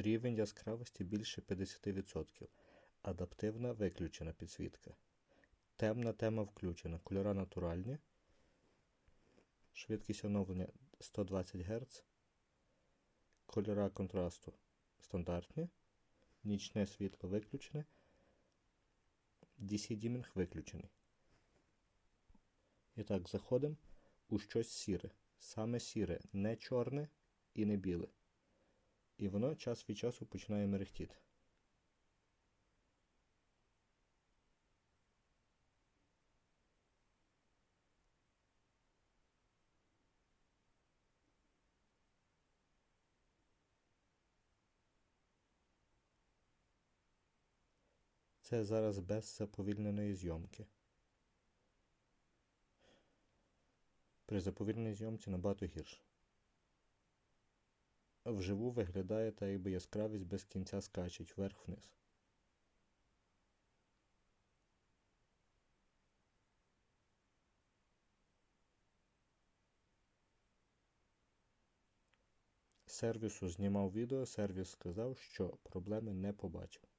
Рівень яскравості більше 50%. Адаптивна виключена підсвітка. Темна тема включена. Кольора натуральні. Швидкість оновлення 120 Гц. Кольора контрасту стандартні. Нічне світло виключене. DC Dimming виключений. І так, заходимо у щось сіре. Саме сіре, не чорне і не біле. І воно час від часу починає мерехтіти. Це зараз без заповільненої зйомки. При заповільненій зйомці набагато гірше. Вживу виглядає та якби яскравість без кінця скачить вверх-вниз. Сервісу знімав відео, сервіс сказав, що проблеми не побачив.